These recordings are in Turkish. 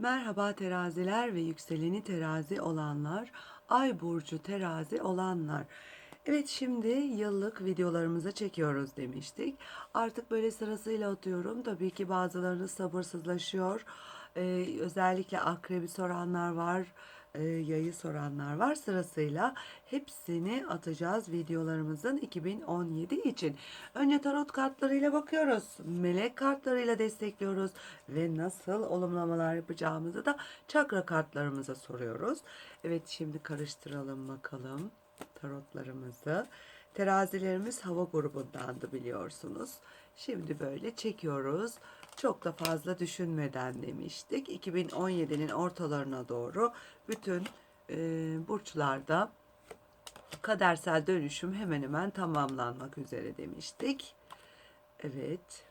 Merhaba teraziler ve yükseleni terazi olanlar, ay burcu terazi olanlar. Evet şimdi yıllık videolarımızı çekiyoruz demiştik. Artık böyle sırasıyla atıyorum. Tabii ki bazılarınız sabırsızlaşıyor. Ee, özellikle akrebi soranlar var. E, yayı soranlar var sırasıyla hepsini atacağız videolarımızın 2017 için. Önce tarot kartlarıyla bakıyoruz. Melek kartlarıyla destekliyoruz ve nasıl olumlamalar yapacağımızı da çakra kartlarımıza soruyoruz. Evet şimdi karıştıralım bakalım tarotlarımızı. Terazilerimiz hava grubundandı biliyorsunuz. Şimdi böyle çekiyoruz. Çok da fazla düşünmeden demiştik. 2017'nin ortalarına doğru bütün e, burçlarda kadersel dönüşüm hemen hemen tamamlanmak üzere demiştik. Evet.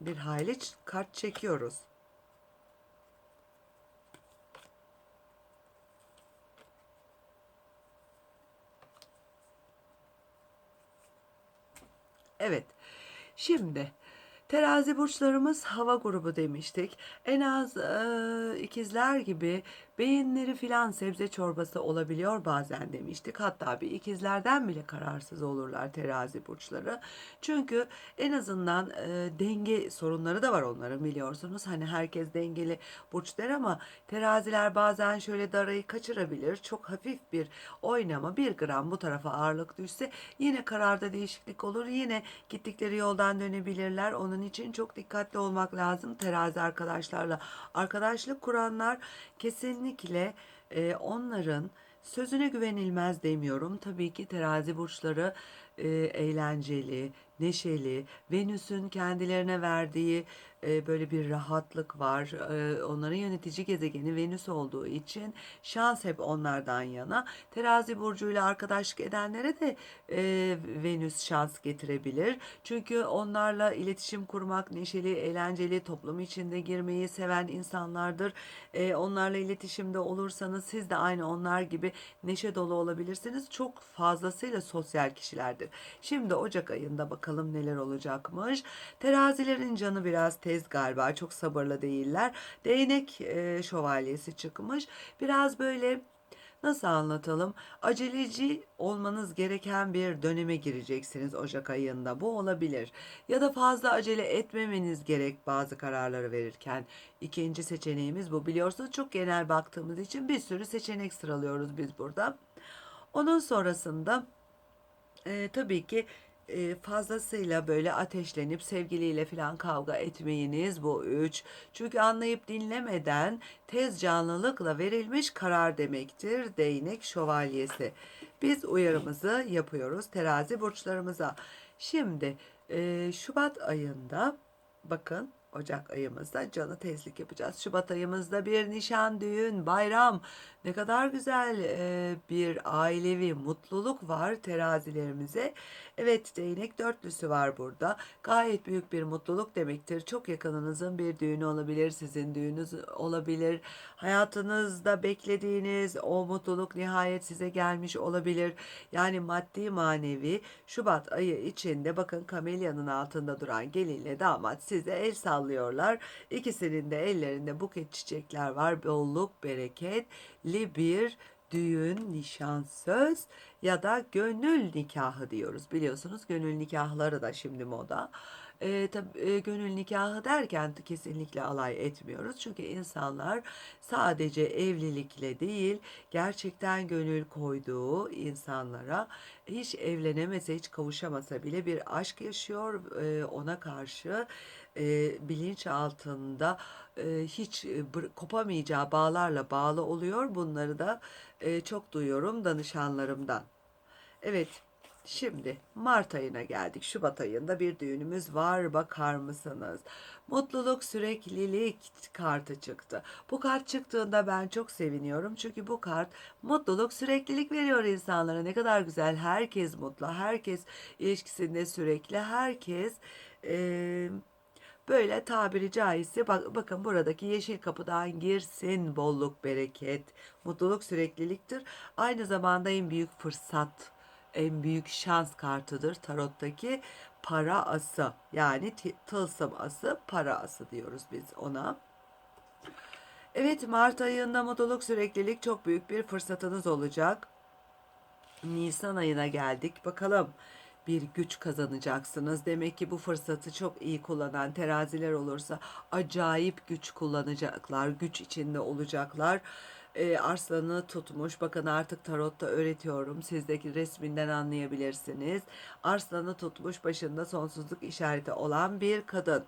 Bir hayli kart çekiyoruz. Evet. Şimdi terazi burçlarımız hava grubu demiştik. En az e, ikizler gibi beyinleri filan sebze çorbası olabiliyor bazen demiştik. Hatta bir ikizlerden bile kararsız olurlar terazi burçları. Çünkü en azından e, denge sorunları da var onların biliyorsunuz. Hani herkes dengeli burç der ama teraziler bazen şöyle darayı kaçırabilir. Çok hafif bir oynama bir gram bu tarafa ağırlık düşse yine kararda değişiklik olur. Yine gittikleri yoldan dönebilirler. Onun için çok dikkatli olmak lazım terazi arkadaşlarla. Arkadaşlık kuranlar kesinlikle e, onların sözüne güvenilmez demiyorum. Tabii ki terazi burçları e, eğlenceli, neşeli. Venüs'ün kendilerine verdiği e, böyle bir rahatlık var. E, onların yönetici gezegeni Venüs olduğu için şans hep onlardan yana. Terazi burcuyla arkadaşlık edenlere de e, Venüs şans getirebilir. Çünkü onlarla iletişim kurmak neşeli, eğlenceli, toplum içinde girmeyi seven insanlardır. E, onlarla iletişimde olursanız siz de aynı onlar gibi neşe dolu olabilirsiniz. Çok fazlasıyla sosyal kişilerdir. Şimdi Ocak ayında bakalım neler olacakmış. Terazilerin canı biraz tez galiba. Çok sabırlı değiller. Değnek e, şövalyesi çıkmış. Biraz böyle Nasıl anlatalım? Aceleci olmanız gereken bir döneme gireceksiniz Ocak ayında. Bu olabilir. Ya da fazla acele etmemeniz gerek bazı kararları verirken. İkinci seçeneğimiz bu. Biliyorsunuz çok genel baktığımız için bir sürü seçenek sıralıyoruz biz burada. Onun sonrasında e, tabii ki e, fazlasıyla böyle ateşlenip sevgiliyle falan kavga etmeyiniz bu üç. Çünkü anlayıp dinlemeden tez canlılıkla verilmiş karar demektir değnek şövalyesi. Biz uyarımızı yapıyoruz terazi burçlarımıza. Şimdi e, Şubat ayında bakın Ocak ayımızda canı tezlik yapacağız. Şubat ayımızda bir nişan, düğün, bayram. Ne kadar güzel e, bir ailevi mutluluk var terazilerimize. Evet değnek dörtlüsü var burada. Gayet büyük bir mutluluk demektir. Çok yakınınızın bir düğünü olabilir, sizin düğününüz olabilir. Hayatınızda beklediğiniz o mutluluk nihayet size gelmiş olabilir. Yani maddi manevi Şubat ayı içinde bakın kamelyanın altında duran gelinle damat size el sallıyorlar. İkisinin de ellerinde buket çiçekler var. Bolluk, bereketli bir düğün, nişan, söz ya da gönül nikahı diyoruz. Biliyorsunuz gönül nikahları da şimdi moda. E, tabii, e, gönül nikahı derken kesinlikle alay etmiyoruz. Çünkü insanlar sadece evlilikle değil, gerçekten gönül koyduğu insanlara hiç evlenemese, hiç kavuşamasa bile bir aşk yaşıyor. E, ona karşı e, bilinç altında e, hiç e, kopamayacağı bağlarla bağlı oluyor. Bunları da e, çok duyuyorum danışanlarımdan. Evet, şimdi Mart ayına geldik. Şubat ayında bir düğünümüz var. Bakar mısınız? Mutluluk, süreklilik kartı çıktı. Bu kart çıktığında ben çok seviniyorum. Çünkü bu kart mutluluk, süreklilik veriyor insanlara. Ne kadar güzel. Herkes mutlu. Herkes ilişkisinde sürekli. Herkes eee Böyle tabiri caizse bak, bakın buradaki yeşil kapıdan girsin bolluk, bereket, mutluluk sürekliliktir. Aynı zamanda en büyük fırsat, en büyük şans kartıdır tarottaki para ası. Yani tılsım ası, para ası diyoruz biz ona. Evet Mart ayında mutluluk süreklilik çok büyük bir fırsatınız olacak. Nisan ayına geldik. Bakalım bir güç kazanacaksınız. Demek ki bu fırsatı çok iyi kullanan teraziler olursa acayip güç kullanacaklar. Güç içinde olacaklar. Ee, arslanı tutmuş. Bakın artık tarotta öğretiyorum. Sizdeki resminden anlayabilirsiniz. Arslanı tutmuş başında sonsuzluk işareti olan bir kadın.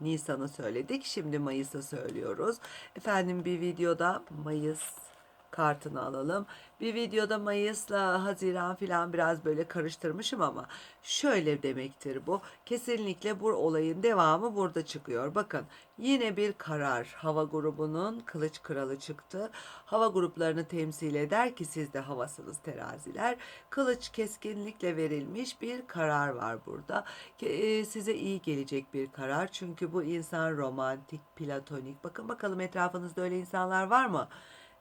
Nisan'ı söyledik. Şimdi Mayıs'ı söylüyoruz. Efendim bir videoda Mayıs kartını alalım. Bir videoda Mayıs'la Haziran filan biraz böyle karıştırmışım ama şöyle demektir bu. Kesinlikle bu olayın devamı burada çıkıyor. Bakın yine bir karar. Hava grubunun kılıç kralı çıktı. Hava gruplarını temsil eder ki siz de havasınız teraziler. Kılıç keskinlikle verilmiş bir karar var burada. E, Size iyi gelecek bir karar. Çünkü bu insan romantik, platonik. Bakın bakalım etrafınızda öyle insanlar var mı?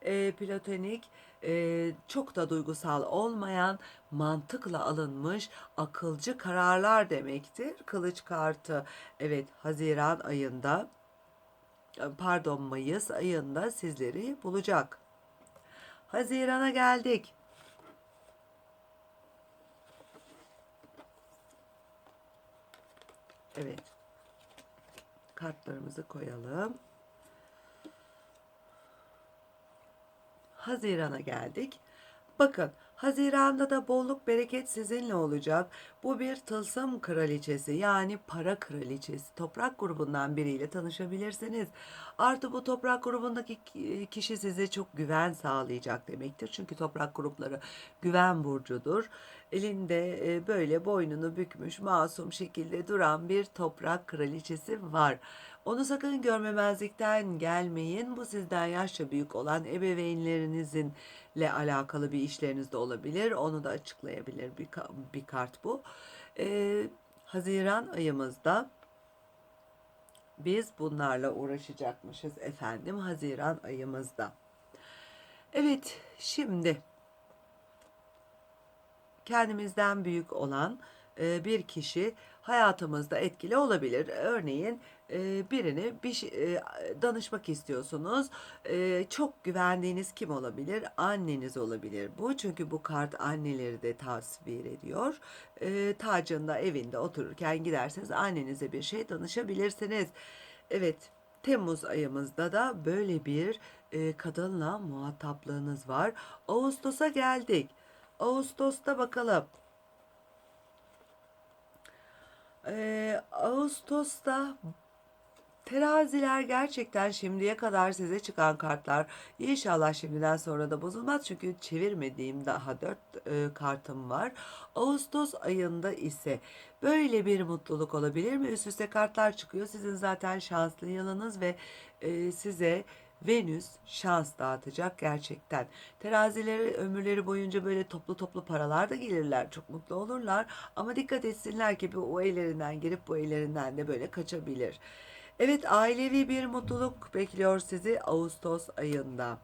E, platonik, e, çok da duygusal olmayan, mantıkla alınmış akılcı kararlar demektir. Kılıç kartı evet Haziran ayında e, pardon Mayıs ayında sizleri bulacak. Haziran'a geldik. Evet. Kartlarımızı koyalım. Haziran'a geldik. Bakın Haziran'da da bolluk bereket sizinle olacak. Bu bir tılsım kraliçesi yani para kraliçesi. Toprak grubundan biriyle tanışabilirsiniz. Artı bu toprak grubundaki ki- kişi size çok güven sağlayacak demektir. Çünkü toprak grupları güven burcudur. Elinde e, böyle boynunu bükmüş masum şekilde duran bir toprak kraliçesi var. Onu sakın görmemezlikten gelmeyin. Bu sizden yaşça büyük olan ebeveynlerinizle alakalı bir işleriniz de olabilir. Onu da açıklayabilir bir, bir kart bu. Ee, Haziran ayımızda biz bunlarla uğraşacakmışız efendim Haziran ayımızda. Evet şimdi kendimizden büyük olan bir kişi hayatımızda etkili olabilir. Örneğin birini bir şey- danışmak istiyorsunuz. Çok güvendiğiniz kim olabilir? Anneniz olabilir bu. Çünkü bu kart anneleri de tasvir ediyor. Tacında evinde otururken giderseniz annenize bir şey danışabilirsiniz. Evet. Temmuz ayımızda da böyle bir kadınla muhataplığınız var. Ağustos'a geldik. Ağustos'ta bakalım. Ee, Ağustos'ta teraziler gerçekten şimdiye kadar size çıkan kartlar inşallah şimdiden sonra da bozulmaz çünkü çevirmediğim daha dört e, kartım var. Ağustos ayında ise böyle bir mutluluk olabilir mi? Üst üste kartlar çıkıyor. Sizin zaten şanslı yılınız ve e, size Venüs şans dağıtacak gerçekten. Terazileri ömürleri boyunca böyle toplu toplu paralar da gelirler. Çok mutlu olurlar. Ama dikkat etsinler ki bu o ellerinden girip bu ellerinden de böyle kaçabilir. Evet ailevi bir mutluluk bekliyor sizi Ağustos ayında.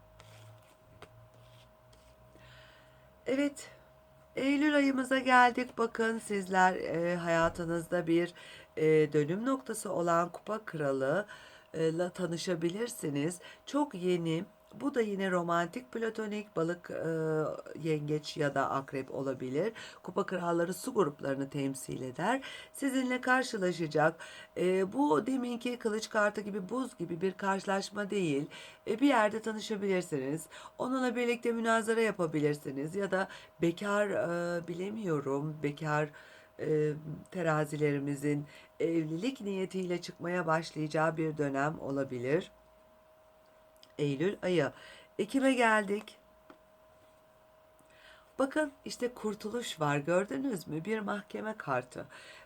Evet Eylül ayımıza geldik. Bakın sizler e, hayatınızda bir e, dönüm noktası olan Kupa Kralı ile tanışabilirsiniz. Çok yeni. Bu da yine romantik platonik balık e, yengeç ya da akrep olabilir. Kupa kralları su gruplarını temsil eder. Sizinle karşılaşacak. E, bu deminki kılıç kartı gibi buz gibi bir karşılaşma değil. E, bir yerde tanışabilirsiniz. Onunla birlikte münazara yapabilirsiniz ya da bekar e, bilemiyorum bekar e, terazilerimizin evlilik niyetiyle çıkmaya başlayacağı bir dönem olabilir. Eylül ayı. Ekim'e geldik. Bakın işte kurtuluş var gördünüz mü? Bir mahkeme kartı.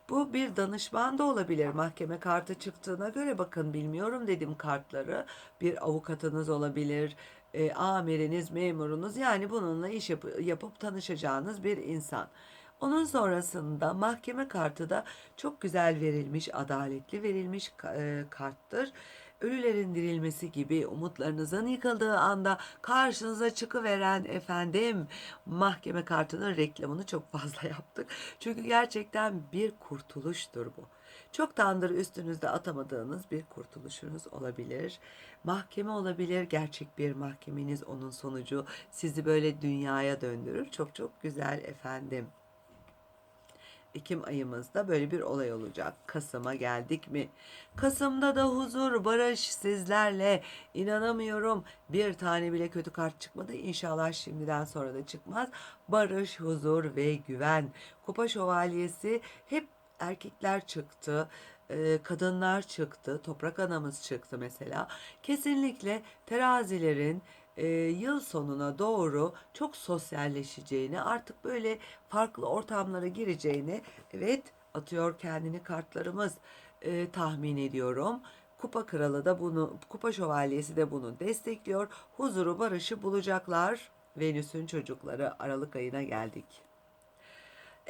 Bu bir danışman da olabilir. Mahkeme kartı çıktığına göre bakın bilmiyorum dedim kartları. Bir avukatınız olabilir, e, amiriniz, memurunuz yani bununla iş yap- yapıp tanışacağınız bir insan. Onun sonrasında mahkeme kartı da çok güzel verilmiş, adaletli verilmiş e, karttır. Ölülerin dirilmesi gibi umutlarınızın yıkıldığı anda karşınıza çıkıveren efendim mahkeme kartının reklamını çok fazla yaptık. Çünkü gerçekten bir kurtuluştur bu. Çoktandır üstünüzde atamadığınız bir kurtuluşunuz olabilir. Mahkeme olabilir, gerçek bir mahkemeniz onun sonucu sizi böyle dünyaya döndürür. Çok çok güzel efendim. Ekim ayımızda böyle bir olay olacak. Kasım'a geldik mi? Kasım'da da huzur, barış sizlerle. İnanamıyorum. Bir tane bile kötü kart çıkmadı. İnşallah şimdiden sonra da çıkmaz. Barış, huzur ve güven. Kupa şövalyesi hep erkekler çıktı. e, Kadınlar çıktı, toprak anamız çıktı mesela. Kesinlikle terazilerin e, yıl sonuna doğru çok sosyalleşeceğini, artık böyle farklı ortamlara gireceğini, evet atıyor kendini kartlarımız e, tahmin ediyorum. Kupa kralı da bunu, kupa şövalyesi de bunu destekliyor. Huzuru, barışı bulacaklar. Venüs'ün çocukları Aralık ayına geldik.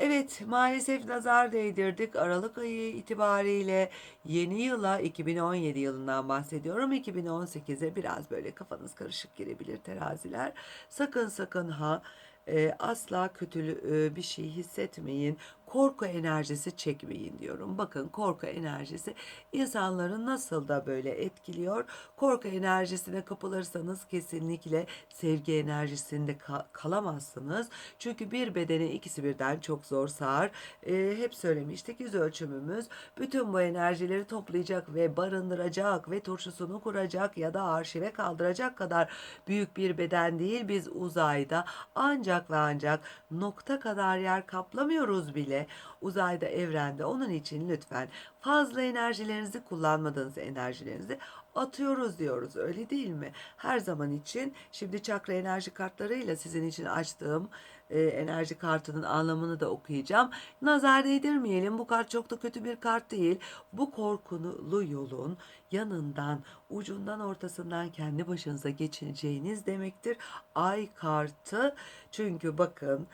Evet, maalesef nazar değdirdik. Aralık ayı itibariyle yeni yıla 2017 yılından bahsediyorum. 2018'e biraz böyle kafanız karışık girebilir teraziler. Sakın sakın ha e, asla kötü e, bir şey hissetmeyin. Korku enerjisi çekmeyin diyorum. Bakın korku enerjisi insanları nasıl da böyle etkiliyor. Korku enerjisine kapılırsanız kesinlikle sevgi enerjisinde ka- kalamazsınız. Çünkü bir bedene ikisi birden çok zor sığar. Ee, hep söylemiştik yüz ölçümümüz bütün bu enerjileri toplayacak ve barındıracak ve turşusunu kuracak ya da arşive kaldıracak kadar büyük bir beden değil. Biz uzayda ancak ve ancak nokta kadar yer kaplamıyoruz bile uzayda evrende. Onun için lütfen fazla enerjilerinizi kullanmadığınız enerjilerinizi atıyoruz diyoruz öyle değil mi? Her zaman için şimdi çakra enerji kartlarıyla sizin için açtığım e, enerji kartının anlamını da okuyacağım. Nazar değdirmeyelim bu kart çok da kötü bir kart değil. Bu korkulu yolun yanından ucundan ortasından kendi başınıza geçineceğiniz demektir. Ay kartı çünkü bakın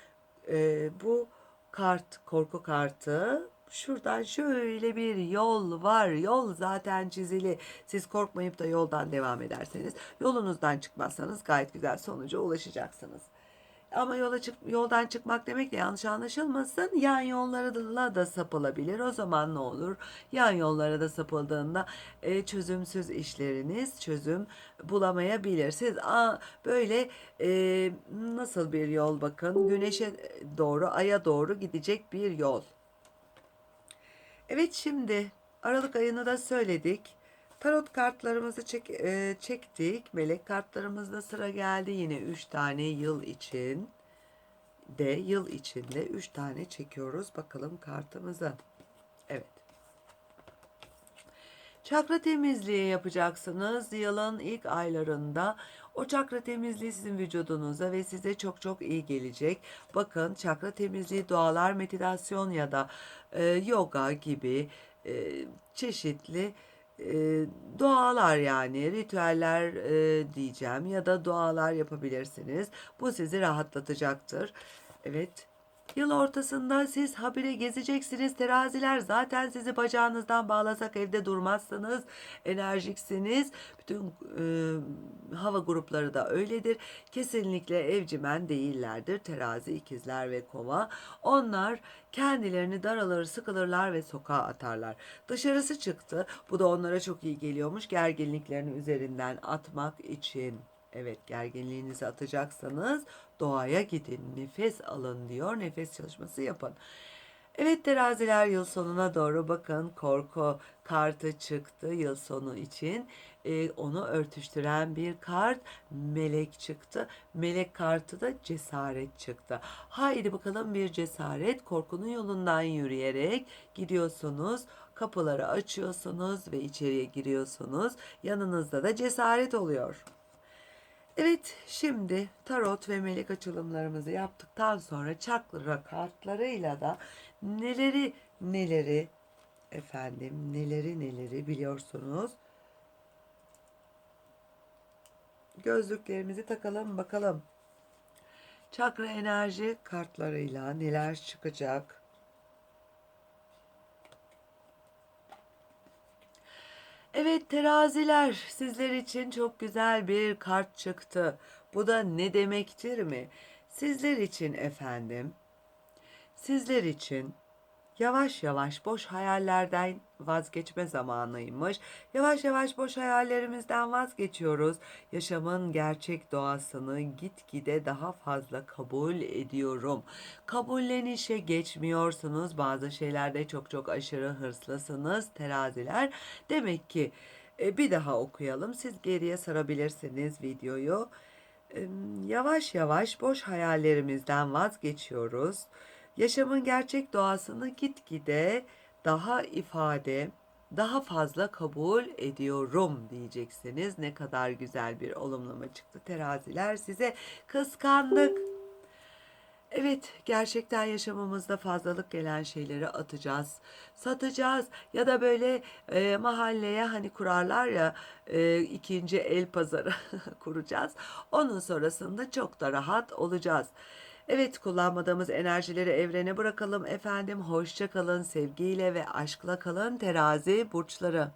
e, bu kart korku kartı Şuradan şöyle bir yol var. Yol zaten çizili. Siz korkmayıp da yoldan devam ederseniz, yolunuzdan çıkmazsanız gayet güzel sonuca ulaşacaksınız. Ama yola çık yoldan çıkmak demek de yanlış anlaşılmasın. Yan yollarla da sapılabilir. O zaman ne olur? Yan yollara da sapıldığında e, çözümsüz işleriniz çözüm bulamayabilir. Siz aa, böyle e, nasıl bir yol bakın? Güneşe doğru, aya doğru gidecek bir yol. Evet şimdi Aralık ayını da söyledik. Tarot kartlarımızı çek, e, çektik. Melek kartlarımızda sıra geldi. Yine 3 tane yıl için de yıl içinde 3 tane çekiyoruz. Bakalım kartımıza. Evet. Çakra temizliği yapacaksınız. Yılın ilk aylarında o çakra temizliği sizin vücudunuza ve size çok çok iyi gelecek. Bakın çakra temizliği dualar, meditasyon ya da e, yoga gibi e, çeşitli e, dualar yani ritüeller e, diyeceğim ya da dualar yapabilirsiniz. Bu sizi rahatlatacaktır. Evet. Yıl ortasında siz habire gezeceksiniz. Teraziler zaten sizi bacağınızdan bağlasak evde durmazsınız. Enerjiksiniz. Bütün e, hava grupları da öyledir. Kesinlikle evcimen değillerdir. Terazi, ikizler ve kova. Onlar kendilerini daralır, sıkılırlar ve sokağa atarlar. Dışarısı çıktı. Bu da onlara çok iyi geliyormuş. Gerginliklerini üzerinden atmak için. Evet gerginliğinizi atacaksanız doğaya gidin, nefes alın diyor. Nefes çalışması yapın. Evet teraziler yıl sonuna doğru bakın korku kartı çıktı yıl sonu için. Ee, onu örtüştüren bir kart melek çıktı. Melek kartı da cesaret çıktı. Haydi bakalım bir cesaret korkunun yolundan yürüyerek gidiyorsunuz. Kapıları açıyorsunuz ve içeriye giriyorsunuz. Yanınızda da cesaret oluyor. Evet, şimdi tarot ve melek açılımlarımızı yaptıktan sonra çakra kartlarıyla da neleri neleri efendim neleri neleri biliyorsunuz. Gözlüklerimizi takalım bakalım. Çakra enerji kartlarıyla neler çıkacak? Evet teraziler sizler için çok güzel bir kart çıktı. Bu da ne demektir mi? Sizler için efendim, sizler için Yavaş yavaş boş hayallerden vazgeçme zamanıymış. Yavaş yavaş boş hayallerimizden vazgeçiyoruz. Yaşamın gerçek doğasını gitgide daha fazla kabul ediyorum. Kabullenişe geçmiyorsunuz. Bazı şeylerde çok çok aşırı hırslısınız teraziler. Demek ki e, bir daha okuyalım. Siz geriye sarabilirsiniz videoyu. Yavaş yavaş boş hayallerimizden vazgeçiyoruz. Yaşamın gerçek doğasını gitgide daha ifade, daha fazla kabul ediyorum diyeceksiniz. Ne kadar güzel bir olumlama çıktı teraziler size. Kıskandık. Evet, gerçekten yaşamımızda fazlalık gelen şeyleri atacağız, satacağız ya da böyle e, mahalleye hani kurarlar ya e, ikinci el pazarı kuracağız. Onun sonrasında çok da rahat olacağız. Evet, kullanmadığımız enerjileri evrene bırakalım efendim. Hoşça kalın, sevgiyle ve aşkla kalın terazi burçları.